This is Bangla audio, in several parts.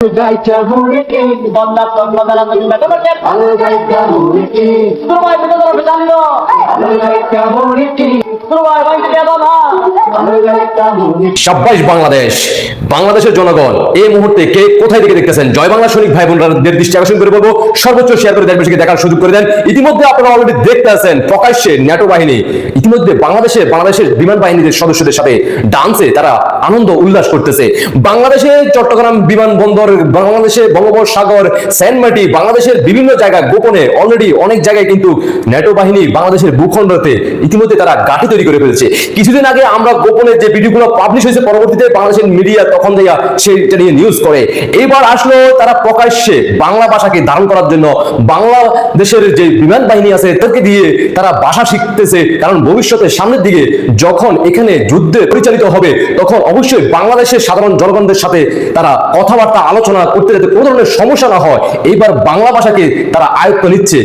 গাইটা বন্যা তন্ত্র মেলা তুমি বেটা করতে আলো গাইটা মুড়িকে তোমায় বেটা করতে জানলো সাব্বাইশ বাংলাদেশ, বাংলাদেশের জনগণ, এই মুহূর্তে কে কোথায় দেখতেছেন? জয় বাংলা সৈনিক ভাই বোনদের দৃষ্টি আকর্ষণ করে বলব, সর্বোচ্চ শেয়ার করে দেখার সুযোগ করে দেন। ইতিমধ্যে আপনারা অলরেডি দেখতে আছেন প্রকাশ্যে ন্যাটো বাহিনী, ইতিমধ্যে বাংলাদেশে, বাংলাদেশের বিমান সদস্যদের সাথে ডান্সে তারা আনন্দ উল্লাস করতেছে। বাংলাদেশে চট্টগ্রাম বিমানবন্দর বাংলাদেশে বঙ্গোপসাগর সেন্টমার্টি বাংলাদেশের বিভিন্ন জায়গায় গোপনে অলরেডি অনেক জায়গায় কিন্তু ন্যাটো বাহিনী বাংলাদেশের ভূখণ্ডতে ইতিমধ্যে তারা গাঠি তৈরি করে ফেলছে। কিছুদিন আগে আমরা গোপনে যে ভিডিওগুলো পাবলিশ হয়েছে, পরবর্তীতে বাংলাদেশের মিডিয়া তখন দেয়া সেটা নিয়ে নিউজ করে। এইবার আসলো তারা প্রকাশ্যে বাংলা ভাষাকে ধারণ করার জন্য। বাংলাদেশের যে বিমান বাহিনী আছে, তাদেরকে দিয়ে তারা ভাষা শিখতেছে। কারণ ভবিষ্যতে সামনের দিকে যখন এখানে যুদ্ধে পরিচালিত হবে, তখন অবশ্যই বাংলাদেশের সাধারণ জনগণদের সাথে তারা কথাবার্তা আলোচনা করতে যাতে কোনো ধরনের সমস্যা না হয়। এইবার বাংলা ভাষাকে তারা আয়ত্ত নিচ্ছে।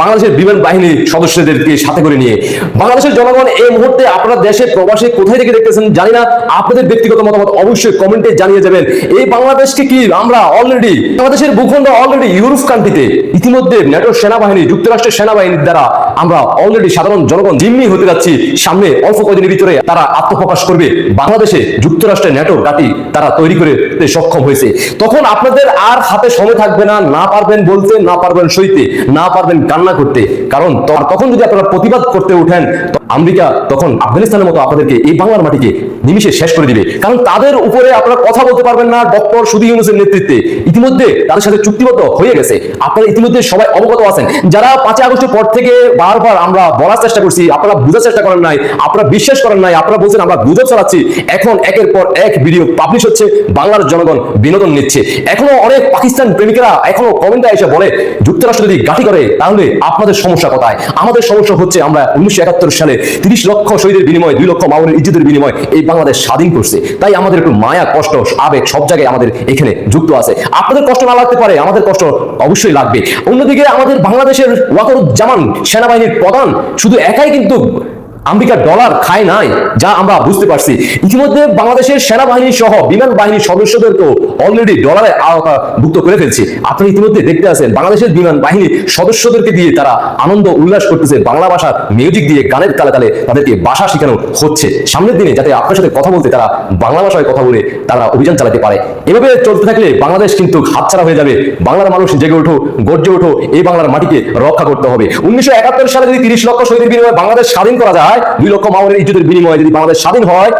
বাংলাদেশের বিমান বাহিনীর সদস্যদেরকে সাথে করে নিয়ে। বাংলাদেশের জনগণ এই মুহূর্তে আপনারা দেশে প্রবাসে কোথায় থেকে দেখতেছেন জানি না। আপনাদের ব্যক্তিগত মতামত অবশ্যই কমেন্টে জানিয়ে যাবেন। এই বাংলাদেশকে কি আমরা অলরেডি বাংলাদেশের ভূখণ্ড অলরেডি ইউরোপ কান্ট্রিতে ইতিমধ্যে ন্যাটোর সেনাবাহিনী, যুক্তরাষ্ট্রের সেনাবাহিনীর দ্বারা আমরা অলরেডি সাধারণ জনগণ জিম্মি হতে যাচ্ছি। সামনে অল্প কদিনের ভিতরে তারা আত্মপ্রকাশ করবে। বাংলাদেশে যুক্তরাষ্ট্রের ন্যাটো ঘাঁটি তারা তৈরি করে সক্ষম হয়েছে। তখন আপনাদের আর হাতে সময় থাকবে না। না পারবেন বলতে, না পারবেন সইতে, না পারবেন কান্না করতে। কারণ তখন যদি আপনারা প্রতিবাদ করতে উঠেন। আমেরিকা তখন আফগানিস্তানের মতো আপনাদেরকে এই বাংলার মাটিকে নিমিশে শেষ করে দিবে। কারণ তাদের উপরে আপনারা কথা বলতে পারবেন না, ডক্টর সুদী ইউনুসের নেতৃত্বে। ইতিমধ্যে তাদের সাথে চুক্তিবদ্ধ হয়ে গেছে। আপনারা ইতিমধ্যে সবাই অবগত আছেন। যারা পাঁচই আগস্টের পর থেকে বারবার আমরা বলার চেষ্টা করছি, আপনারা বুঝার চেষ্টা করেন নাই, আপনারা বিশ্বাস করেন নাই, আপনারা বলছেন আমরা গুজব চালাচ্ছি এখন একের পর এক ভিডিও পাবলিশ হচ্ছে, বাংলার জনগণ বিনোদন নিচ্ছে। এখনও অনেক পাকিস্তান প্রেমিকেরা এখনও কমেন্টে এসে বলে, যুক্তরাষ্ট্র যদি গাঠি করে, তাহলে আপনাদের সমস্যা কোথায়? আমাদের সমস্যা হচ্ছে, আমরা উনিশশো একাত্তর সালে তিরিশ লক্ষ শহীদের বিনিময়ে, দুই লক্ষ মামুনের ইজ্জতের বিনিময়ে এই বাংলাদেশ স্বাধীন করছে। তাই আমাদের একটু মায়া, কষ্ট, আবেগ সব জায়গায় আমাদের এখানে যুক্ত আছে। আপনাদের কষ্ট না লাগতে পারে, আমাদের কষ্ট অবশ্যই লাগবে। অন্যদিকে আমাদের বাংলাদেশের ওয়াকরুজ্জামান সেনাবাহিনীর প্রধান শুধু একাই কিন্তু আমেরিকার ডলার খায় নাই, যা আমরা বুঝতে পারছি। ইতিমধ্যে বাংলাদেশের সেনাবাহিনী সহ বিমান বাহিনীর সদস্যদের তো অলরেডি ডলারে আওতাভুক্ত করে ফেলছে। আপনি ইতিমধ্যে দেখতে আছেন, বাংলাদেশের বিমান বাহিনীর সদস্যদেরকে দিয়ে তারা আনন্দ উল্লাস করতেছে, বাংলা ভাষার মিউজিক দিয়ে গানের তালে তালে তাদেরকে ভাষা শেখানো হচ্ছে। সামনের দিনে যাতে আপনার সাথে কথা বলতে তারা বাংলা ভাষায় কথা বলে তারা অভিযান চালাতে পারে। এভাবে চলতে থাকলে বাংলাদেশ কিন্তু হাতছাড়া হয়ে যাবে। বাংলার মানুষ জেগে ওঠো, গর্জে ওঠো, এই বাংলার মাটিকে রক্ষা করতে হবে। উনিশশো একাত্তর সালে যদি তিরিশ লক্ষ শহীদের বিনিময়ে বাংলাদেশ স্বাধীন করা যায় দুই লক্ষ মামলের ইজ্জতের বিনিময়ে যদি বাংলাদেশ স্বাধীন হয়,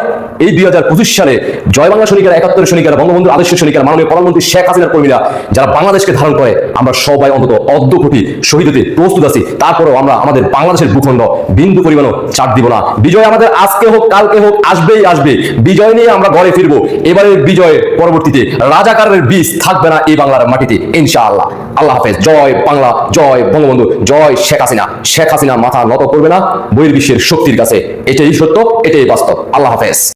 এই দুই হাজার পঁচিশ সালে জয় বাংলা সৈনিকের একাত্তর সৈনিকের বঙ্গবন্ধু আদর্শ সৈনিকের মাননীয় প্রধানমন্ত্রী শেখ হাসিনার কর্মীরা যারা বাংলাদেশকে ধারণ করে, আমরা সবাই অন্তত অর্ধ কোটি শহীদ হতে প্রস্তুত আছি। তারপরেও আমরা আমাদের বাংলাদেশের ভূখণ্ড বিন্দু পরিমাণও চাপ দিব না। বিজয় আমাদের আজকে হোক, কালকে হোক, আসবেই আসবে। বিজয় নিয়ে আমরা ঘরে ফিরবো। এবারের বিজয় পরবর্তীতে রাজাকারের বীজ থাকবে না এই বাংলার মাটিতে, ইনশাআল্লাহ। আল্লাহ হাফেজ। জয় বাংলা, জয় বঙ্গবন্ধু, জয় শেখ হাসিনা। শেখ হাসিনা মাথা নত করবে না, বহির্বিশ্বের শক্তির কাছে। এটাই সত্য, এটাই বাস্তব। আল্লাহ হাফেজ।